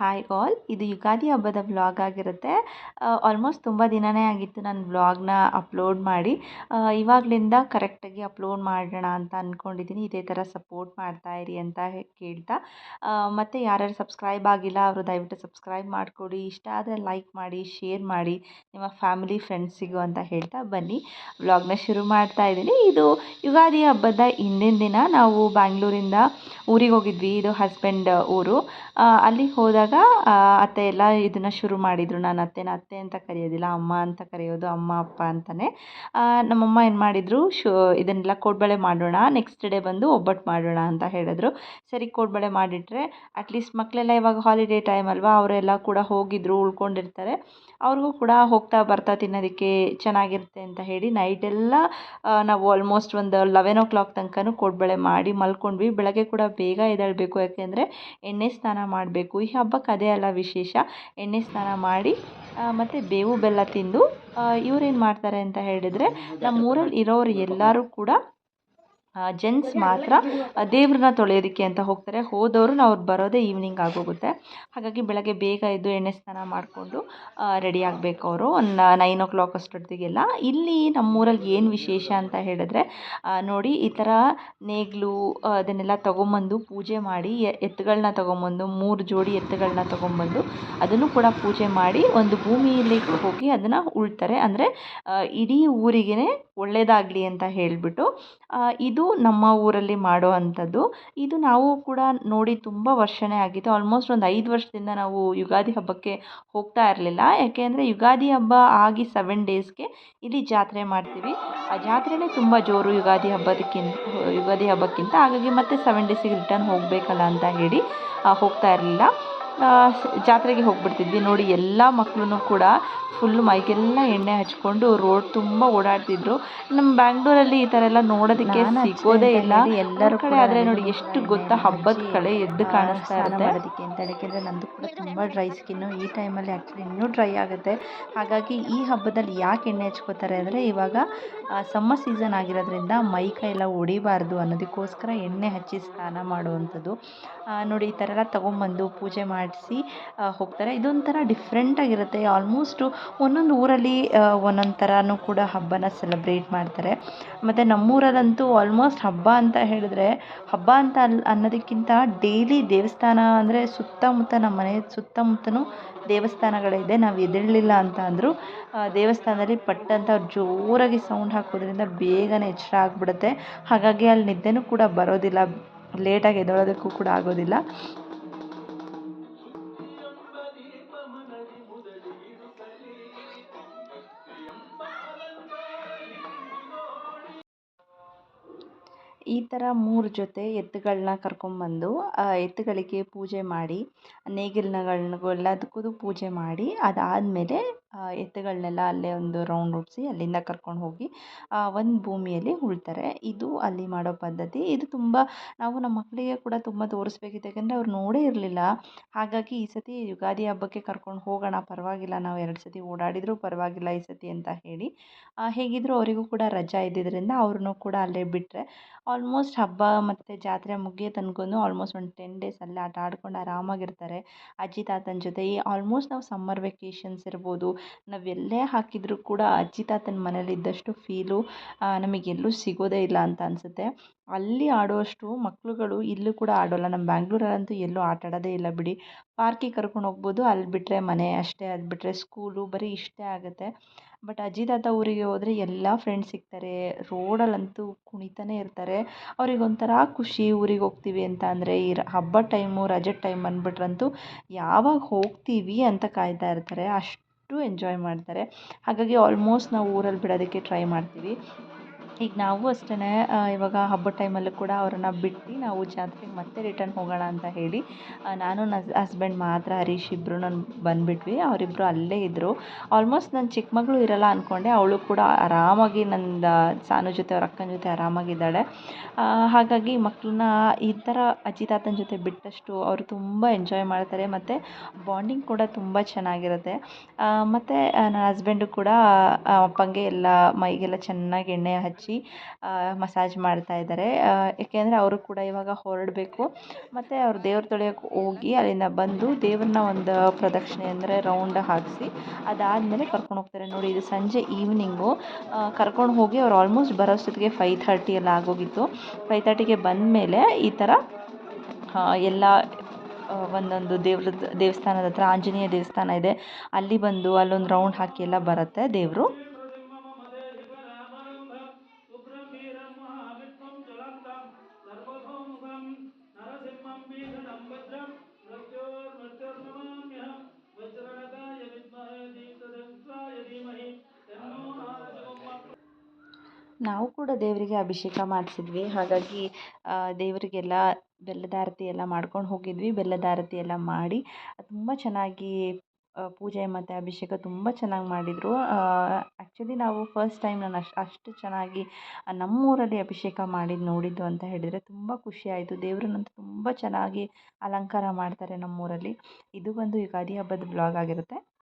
Hi all ಇದು ಯುಗಾದಿ ಹಬ್ಬದ vlog ಆಗಿರುತ್ತೆ. ಆಲ್ಮೋಸ್ಟ್ ತುಂಬ ದಿನವೇ ಆಗಿತ್ತು ನಾನು ವ್ಲಾಗ್ನ ಅಪ್ಲೋಡ್ ಮಾಡಿ. ಇವಾಗಲಿಂದ ಕರೆಕ್ಟಾಗಿ ಅಪ್ಲೋಡ್ ಮಾಡೋಣ ಅಂತ ಅಂದ್ಕೊಂಡಿದ್ದೀನಿ ಇದೇ ಥರ ಸಪೋರ್ಟ್ ಮಾಡ್ತಾ ಇರಿ ಅಂತ ಕೇಳ್ತಾ. ಮತ್ತು ಯಾರ್ಯಾರು ಸಬ್ಸ್ಕ್ರೈಬ್ ಆಗಿಲ್ಲ ಅವರು ದಯವಿಟ್ಟು ಸಬ್ಸ್ಕ್ರೈಬ್ ಮಾಡಿಕೊಡಿ. ಇಷ್ಟ ಆದರೆ ಲೈಕ್ ಮಾಡಿ ಶೇರ್ ಮಾಡಿ, ನಿಮ್ಮ ಫ್ಯಾಮಿಲಿ ಫ್ರೆಂಡ್ಸಿಗೂ ಅಂತ ಹೇಳ್ತಾ ಬನ್ನಿ. ವ್ಲಾಗ್ನ ಶುರು ಮಾಡ್ತಾ ಇದ್ದೀನಿ. ಇದು ಯುಗಾದಿ ಹಬ್ಬದ ಹಿಂದಿನ ದಿನ ನಾವು ಬ್ಯಾಂಗ್ಳೂರಿಂದ ಊರಿಗೆ ಹೋಗಿದ್ವಿ. ಇದು ಹಸ್ಬೆಂಡ್ ಊರು. ಅಲ್ಲಿಗೆ ಹೋದಾಗ ಅತ್ತೆ ಎಲ್ಲ ಇದನ್ನು ಶುರು ಮಾಡಿದರು. ನಾನು ಅತ್ತೆನ ಅತ್ತೆ ಅಂತ ಕರೆಯೋದಿಲ್ಲ, ಅಮ್ಮ ಅಂತ ಕರೆಯೋದು, ಅಮ್ಮ, ಅಪ್ಪ ಅಂತಲೇ ನಮ್ಮಮ್ಮ ಏನು ಮಾಡಿದರು, ಶು, ಇದನ್ನೆಲ್ಲ ಕೋಡ್ಬಳೆ ಮಾಡೋಣ ನೆಕ್ಸ್ಟ್ ಡೇ ಬಂದು ಒಬ್ಬಟ್ಟು ಮಾಡೋಣ ಅಂತ ಹೇಳಿದ್ರು. ಸರಿ, ಕೋಡ್ಬಳೆ ಮಾಡಿಟ್ರೆ ಅಟ್ಲೀಸ್ಟ್ ಮಕ್ಕಳೆಲ್ಲ ಇವಾಗ ಹಾಲಿಡೇ ಟೈಮ್ ಅಲ್ವಾ, ಅವರೆಲ್ಲ ಕೂಡ ಹೋಗಿದ್ರು, ಉಳ್ಕೊಂಡಿರ್ತಾರೆ. ಅವ್ರಿಗೂ ಕೂಡ ಹೋಗ್ತಾ ಬರ್ತಾ ತಿನ್ನೋದಕ್ಕೆ ಚೆನ್ನಾಗಿರುತ್ತೆ ಅಂತ ಹೇಳಿ ನೈಟೆಲ್ಲ ನಾವು ಆಲ್ಮೋಸ್ಟ್ ಒಂದು ಲೆವೆನ್ ಓ ಕ್ಲಾಕ್ ತನಕನೂ ಕೋಡ್ಬಳೆ ಮಾಡಿ ಮಲ್ಕೊಂಡ್ವಿ. ಬೆಳಗ್ಗೆ ಕೂಡ ಬೇಗ ಎದ್ದೇಳಬೇಕು, ಯಾಕೆಂದರೆ ಎಣ್ಣೆ ಸ್ನಾನ ಮಾಡಬೇಕು. ಈ ಹಬ್ಬಕ್ಕೆ ಅದೇ ಅಲ್ಲ ವಿಶೇಷ. ಎಣ್ಣೆ ಸ್ನಾನ ಮಾಡಿ ಮತ್ತು ಬೇವು ಬೆಲ್ಲ ತಿಂದು ಇವ್ರೇನು ಮಾಡ್ತಾರೆ ಅಂತ ಹೇಳಿದರೆ ನಮ್ಮೂರಲ್ಲಿ ಇರೋರು ಎಲ್ಲರೂ ಕೂಡ ಜೆಂಟ್ಸ್ ಮಾತ್ರ ದೇವ್ರನ್ನ ತೊಳೆಯೋದಕ್ಕೆ ಅಂತ ಹೋಗ್ತಾರೆ. ಹೋದವರು ನಾವು ಬರೋದೇ ಈವ್ನಿಂಗ್ ಆಗೋಗುತ್ತೆ. ಹಾಗಾಗಿ ಬೆಳಗ್ಗೆ ಬೇಗ ಎದ್ದು ಎಣ್ಣೆ ಸ್ನಾನ ಮಾಡಿಕೊಂಡು ರೆಡಿ ಆಗಬೇಕು ಅವರು. ಒಂದು ನೈನ್ ಓ ಕ್ಲಾಕ್ ಅಷ್ಟೊತ್ತಿಗೆಲ್ಲ. ಇಲ್ಲಿ ನಮ್ಮೂರಲ್ಲಿ ಏನು ವಿಶೇಷ ಅಂತ ಹೇಳಿದ್ರೆ ನೋಡಿ ಈ ಥರ ನೇಗಿಲು ಅದನ್ನೆಲ್ಲ ತೊಗೊಂಬಂದು ಪೂಜೆ ಮಾಡಿ ಎತ್ತುಗಳನ್ನ ತೊಗೊಂಬಂದು, ಮೂರು ಜೋಡಿ ಎತ್ತುಗಳನ್ನ ತೊಗೊಂಬಂದು ಅದನ್ನು ಕೂಡ ಪೂಜೆ ಮಾಡಿ ಒಂದು ಭೂಮಿಯಲ್ಲಿ ಹೋಗಿ ಅದನ್ನು ಉಳ್ತಾರೆ. ಅಂದರೆ ಇಡೀ ಊರಿಗೇ ಒಳ್ಳೆಯದಾಗಲಿ ಅಂತ ಹೇಳಿಬಿಟ್ಟು ಇದು ನಮ್ಮ ಊರಲ್ಲಿ ಮಾಡೋ ಅಂಥದ್ದು. ಇದು ನಾವು ಕೂಡ ನೋಡಿ ತುಂಬ ವರ್ಷವೇ ಆಗಿತ್ತು. ಆಲ್ಮೋಸ್ಟ್ ಒಂದು ಐದು ವರ್ಷದಿಂದ ನಾವು ಯುಗಾದಿ ಹಬ್ಬಕ್ಕೆ ಹೋಗ್ತಾ ಇರಲಿಲ್ಲ. ಯಾಕೆ ಅಂದರೆ ಯುಗಾದಿ ಹಬ್ಬ ಆಗಿ ಸೆವೆನ್ ಡೇಸ್ಗೆ ಇಲ್ಲಿ ಜಾತ್ರೆ ಮಾಡ್ತೀವಿ. ಆ ಜಾತ್ರೆನೇ ತುಂಬ ಜೋರು ಯುಗಾದಿ ಹಬ್ಬದಕ್ಕಿಂತ, ಯುಗಾದಿ ಹಬ್ಬಕ್ಕಿಂತ. ಹಾಗಾಗಿ ಮತ್ತೆ ಸೆವೆನ್ ಡೇಸಿಗೆ ರಿಟರ್ನ್ ಹೋಗಬೇಕಲ್ಲ ಅಂತ ಹೇಳಿ ಹೋಗ್ತಾ ಇರಲಿಲ್ಲ. ಜಾತ್ರೆಗೆ ಹೋಗ್ಬಿಡ್ತಿದ್ವಿ. ನೋಡಿ ಎಲ್ಲ ಮಕ್ಕಳೂ ಕೂಡ ಫುಲ್ ಮೈಗೆಲ್ಲ ಎಣ್ಣೆ ಹಚ್ಕೊಂಡು ರೋಡ್ ತುಂಬ ಓಡಾಡ್ತಿದ್ರು. ನಮ್ಮ ಬ್ಯಾಂಗ್ಳೂರಲ್ಲಿ ಈ ಥರ ಎಲ್ಲ ನೋಡೋದಕ್ಕೆ ಸಿಗೋದೇ ಇಲ್ಲ. ಎಲ್ಲರ ಕಡೆ ಆದರೆ ನೋಡಿ ಎಷ್ಟು ಗೊತ್ತಾ ಹಬ್ಬದ ಕಡೆ ಎದ್ದು ಕಾಣಿಸ್ತಾ ಇರುತ್ತೆ. ಮಾಡೋದಕ್ಕೆ ಅಂತ ಯಾಕೆಂದರೆ ನಂದು ಕೂಡ ತುಂಬ ಡ್ರೈ ಸ್ಕಿನ್ನು ಈ ಟೈಮಲ್ಲಿ ಆ್ಯಕ್ಚುಲಿ ಇನ್ನೂ ಡ್ರೈ ಆಗುತ್ತೆ. ಹಾಗಾಗಿ ಈ ಹಬ್ಬದಲ್ಲಿ ಯಾಕೆ ಎಣ್ಣೆ ಹಚ್ಕೋತಾರೆ ಅಂದರೆ ಇವಾಗ ಸಮ್ಮರ್ ಸೀಸನ್ ಆಗಿರೋದ್ರಿಂದ ಮೈ ಕೈ ಎಲ್ಲ ಒಡಿಬಾರ್ದು ಅನ್ನೋದಕ್ಕೋಸ್ಕರ ಎಣ್ಣೆ ಹಚ್ಚಿ ಸ್ನಾನ ಮಾಡುವಂಥದ್ದು. ನೋಡಿ ಈ ಥರ ಎಲ್ಲ ತೊಗೊಂಬಂದು ಪೂಜೆ ಮಾಡಿಸಿ ಹೋಗ್ತಾರೆ. ಇದೊಂಥರ ಡಿಫ್ರೆಂಟಾಗಿರುತ್ತೆ ಆಲ್ಮೋಸ್ಟು ಒಂದೊಂದು ಊರಲ್ಲಿ ಒಂದೊಂದು ಥರನೂ ಕೂಡ ಹಬ್ಬನ ಸೆಲೆಬ್ರೇಟ್ ಮಾಡ್ತಾರೆ. ಮತ್ತು ನಮ್ಮೂರಲ್ಲಂತೂ ಆಲ್ಮೋಸ್ಟ್ ಹಬ್ಬ ಅಂತ ಹೇಳಿದ್ರೆ, ಹಬ್ಬ ಅಂತ ಅಲ್, ಅನ್ನೋದಕ್ಕಿಂತ ಡೈಲಿ ದೇವಸ್ಥಾನ ಅಂದರೆ ಸುತ್ತಮುತ್ತ ನಮ್ಮ ಮನೆ ಸುತ್ತಮುತ್ತಲೂ ದೇವಸ್ಥಾನಗಳಿದೆ. ನಾವು ಎದಿರಲಿಲ್ಲ ಅಂತ ಅಂದರೂ ದೇವಸ್ಥಾನದಲ್ಲಿ ಪಟ್ ಅಂತ ಜೋರಾಗಿ ಸೌಂಡ್ ಹಾಕೋದ್ರಿಂದ ಬೇಗನೆ ಎಚ್ಚರ ಆಗಿಬಿಡುತ್ತೆ. ಹಾಗಾಗಿ ಅಲ್ಲಿ ನಿದ್ದೆನೂ ಕೂಡ ಬರೋದಿಲ್ಲ. ಲೇಟಾಗಿ ಎದ್ದೇಳೋದಕ್ಕೂ ಕೂಡ ಆಗೋದಿಲ್ಲ. ಈ ಥರ ಮೂರು ಜೊತೆ ಎತ್ತುಗಳನ್ನ ಕರ್ಕೊಂಬಂದು ಎತ್ತುಗಳಿಗೆ ಪೂಜೆ ಮಾಡಿ ನೇಗಿಲುಗಳ್ನ ಎಲ್ಲದಕ್ಕೂ ಪೂಜೆ ಮಾಡಿ ಅದಾದಮೇಲೆ ಎತ್ತುಗಳನ್ನೆಲ್ಲ ಅಲ್ಲೇ ಒಂದು ರೌಂಡ್ ರೂಪಿಸಿ ಅಲ್ಲಿಂದ ಕರ್ಕೊಂಡು ಹೋಗಿ ಒಂದು ಭೂಮಿಯಲ್ಲಿ ಉಳ್ತಾರೆ. ಇದು ಅಲ್ಲಿ ಮಾಡೋ ಪದ್ಧತಿ. ಇದು ತುಂಬ ನಾವು ನಮ್ಮ ಮಕ್ಕಳಿಗೆ ಕೂಡ ತುಂಬ ತೋರಿಸ್ಬೇಕಿತ್ತು. ಯಾಕೆಂದರೆ ಅವ್ರು ನೋಡೇ ಇರಲಿಲ್ಲ. ಹಾಗಾಗಿ ಈ ಸತಿ ಯುಗಾದಿ ಹಬ್ಬಕ್ಕೆ ಕರ್ಕೊಂಡು ಹೋಗೋಣ, ಪರವಾಗಿಲ್ಲ. ನಾವು ಎರಡು ಸತಿ ಓಡಾಡಿದರೂ ಪರವಾಗಿಲ್ಲ ಈ ಸತಿ ಅಂತ ಹೇಳಿ. ಹೇಗಿದ್ದರೂ ಅವರಿಗೂ ಕೂಡ ರಜಾ ಇದ್ದಿದ್ದರಿಂದ ಅವ್ರನ್ನೂ ಕೂಡ ಅಲ್ಲೇ ಬಿಟ್ಟರೆ ಆಲ್ಮೋಸ್ಟ್ ಹಬ್ಬ ಮತ್ತು ಜಾತ್ರೆ ಮುಗಿಯೋ ತನಕೂ ಆಲ್ಮೋಸ್ಟ್ ಒಂದು ಟೆನ್ ಡೇಸ್ ಅಲ್ಲೇ ಆಟ ಆಡ್ಕೊಂಡು ಆರಾಮಾಗಿರ್ತಾರೆ. ಅಜ್ಜಿ, ತಾತನ ಜೊತೆ ಈ ಆಲ್ಮೋಸ್ಟ್ ನಾವು ಸಮ್ಮರ್ ವೆಕೇಷನ್ಸ್ ಇರ್ಬೋದು. ನಾವು ಎಲ್ಲೇ ಹಾಕಿದರೂ ಕೂಡ ಅಜ್ಜಿ ತಾತನ ಮನೇಲಿದ್ದಷ್ಟು ಫೀಲು ನಮಗೆಲ್ಲೂ ಸಿಗೋದೇ ಇಲ್ಲ ಅಂತ ಅನಿಸುತ್ತೆ. ಅಲ್ಲಿ ಆಡುವಷ್ಟು ಮಕ್ಕಳುಗಳು ಇಲ್ಲೂ ಕೂಡ ಆಡೋಲ್ಲ. ನಮ್ಮ ಬ್ಯಾಂಗ್ಳೂರಲ್ಲಂತೂ ಎಲ್ಲೂ ಆಟ ಆಡೋದೇ ಇಲ್ಲ ಬಿಡಿ. ಪಾರ್ಕಿಗೆ ಕರ್ಕೊಂಡು ಹೋಗ್ಬೋದು. ಅಲ್ಲಿ ಬಿಟ್ಟರೆ ಮನೆ ಅಷ್ಟೇ ಅದು ಬಿಟ್ಟರೆ ಸ್ಕೂಲು ಬರೀ ಇಷ್ಟೇ ಆಗುತ್ತೆ. ಬಟ್ ಅಜ್ಜಿ ತಾತ ಊರಿಗೆ ಹೋದರೆ ಎಲ್ಲ ಫ್ರೆಂಡ್ಸ್ ಸಿಗ್ತಾರೆ. ರೋಡಲ್ಲಂತೂ ಕುಣಿತಾನೇ ಇರ್ತಾರೆ. ಅವ್ರಿಗೆ ಒಂಥರ ಖುಷಿ ಊರಿಗೆ ಹೋಗ್ತೀವಿ ಅಂತ ಅಂದರೆ, ಈ ಹಬ್ಬದ ಟೈಮು ರಜೆ ಟೈಮ್ ಅಂದ್ಬಿಟ್ರಂತೂ ಯಾವಾಗ ಹೋಗ್ತೀವಿ ಅಂತ ಕಾಯ್ತಾ ಇರ್ತಾರೆ. ಅಷ್ಟು ಎಂಜಾಯ್ ಮಾಡ್ತಾರೆ. ಹಾಗಾಗಿ ಆಲ್ಮೋಸ್ಟ್ ನಾವು ಊರಲ್ಲಿ ಬಿಡೋದಕ್ಕೆ ಟ್ರೈ ಮಾಡ್ತೀವಿ. ಈಗ ನಾವು ಅಷ್ಟೇ ಇವಾಗ ಹಬ್ಬದ ಟೈಮಲ್ಲೂ ಕೂಡ ಅವ್ರನ್ನ ಬಿಟ್ಟು ನಾವು ಜಾತ್ರೆಗೆ ಮತ್ತೆ ರಿಟರ್ನ್ ಹೋಗೋಣ ಅಂತ ಹೇಳಿ ನಾನು ನನ್ನ ಹಸ್ಬೆಂಡ್ ಮಾತ್ರ, ಹರೀಶ್ ಇಬ್ಬರು ಬಂದುಬಿಟ್ವಿ. ಅವರಿಬ್ರು ಅಲ್ಲೇ ಇದ್ದರು ಆಲ್ಮೋಸ್ಟ್ ನನ್ನ ಚಿಕ್ಕ ಮಗಳು ಇರೋಲ್ಲ ಅಂದ್ಕೊಂಡೆ ಅವಳು ಕೂಡ ಆರಾಮಾಗಿ ನನ್ನ ಸಾನು ಜೊತೆ, ಅವ್ರ ಅಕ್ಕನ ಜೊತೆ ಆರಾಮಾಗಿದ್ದಾಳೆ. ಹಾಗಾಗಿ ಮಕ್ಕಳನ್ನ ಈ ಥರ ಅಜ್ಜಿ ತಾತನ ಜೊತೆ ಬಿಟ್ಟಷ್ಟು ಅವರು ತುಂಬ ಎಂಜಾಯ್ ಮಾಡ್ತಾರೆ. ಮತ್ತು ಬಾಂಡಿಂಗ್ ಕೂಡ ತುಂಬ ಚೆನ್ನಾಗಿರುತ್ತೆ. ಮತ್ತು ನನ್ನ ಹಸ್ಬೆಂಡು ಕೂಡ ಅಪ್ಪಂಗೆ ಎಲ್ಲ ಮೈಗೆಲ್ಲ ಚೆನ್ನಾಗಿ ಎಣ್ಣೆ ಹಚ್ಚಿ ಮಸಾಜ್ ಮಾಡ್ತಾ ಇದ್ದಾರೆ. ಏಕೆಂದರೆ ಅವರು ಕೂಡ ಇವಾಗ ಹೊರಡಬೇಕು. ಮತ್ತು ಅವ್ರು ದೇವ್ರ ತೊಳೆಯೋಕೆ ಹೋಗಿ ಅಲ್ಲಿಂದ ಬಂದು ದೇವ್ರನ್ನ ಒಂದು ಪ್ರದಕ್ಷಿಣೆ ಅಂದರೆ ರೌಂಡ್ ಹಾಕಿಸಿ ಅದಾದಮೇಲೆ ಕರ್ಕೊಂಡು ಹೋಗ್ತಾರೆ. ನೋಡಿ, ಇದು ಸಂಜೆ ಈವ್ನಿಂಗು ಕರ್ಕೊಂಡು ಹೋಗಿ ಅವ್ರು ಆಲ್ಮೋಸ್ಟ್ ಬರೋಷ್ಟೊತ್ತಿಗೆ ಫೈ ಥರ್ಟಿ ಎಲ್ಲ ಆಗೋಗಿತ್ತು. ಫೈ ಬಂದ ಬಂದಮೇಲೆ ಈ ಥರ ಎಲ್ಲ ಒಂದೊಂದು ದೇವ್ರದ್ದು ದೇವಸ್ಥಾನದ ಹತ್ರ ಆಂಜನೇಯ ದೇವಸ್ಥಾನ ಇದೆ. ಅಲ್ಲಿ ಬಂದು ಅಲ್ಲೊಂದು ರೌಂಡ್ ಹಾಕಿ ಎಲ್ಲ ಬರುತ್ತೆ ದೇವರು. ನಾವು ಕೂಡ ದೇವರಿಗೆ ಅಭಿಷೇಕ ಮಾಡಿಸಿದ್ವಿ. ಹಾಗಾಗಿ ದೇವರಿಗೆಲ್ಲ ಬೆಲ್ಲದಾರತಿ ಎಲ್ಲ ಮಾಡ್ಕೊಂಡು ಹೋಗಿದ್ವಿ. ಬೆಲ್ಲದ ಆರತಿ ಎಲ್ಲ ಮಾಡಿ, ತುಂಬ ಚೆನ್ನಾಗಿ ಪೂಜೆ ಮತ್ತು ಅಭಿಷೇಕ ತುಂಬ ಚೆನ್ನಾಗಿ ಮಾಡಿದರು. ಆ್ಯಕ್ಚುಲಿ ನಾವು ಫಸ್ಟ್ ಟೈಮ್ ನಾನು ಅಷ್ಟು ಅಷ್ಟು ಚೆನ್ನಾಗಿ ನಮ್ಮೂರಲ್ಲಿ ಅಭಿಷೇಕ ಮಾಡಿದ್ದು ನೋಡಿದ್ದು ಅಂತ ಹೇಳಿದರೆ ತುಂಬ ಖುಷಿ ಆಯಿತು. ದೇವ್ರನ್ನಂತೂ ತುಂಬ ಚೆನ್ನಾಗಿ ಅಲಂಕಾರ ಮಾಡ್ತಾರೆ ನಮ್ಮೂರಲ್ಲಿ. ಇದು ಒಂದು ಯುಗಾದಿ ಹಬ್ಬದ ಬ್ಲಾಗ್ ಆಗಿರುತ್ತೆ.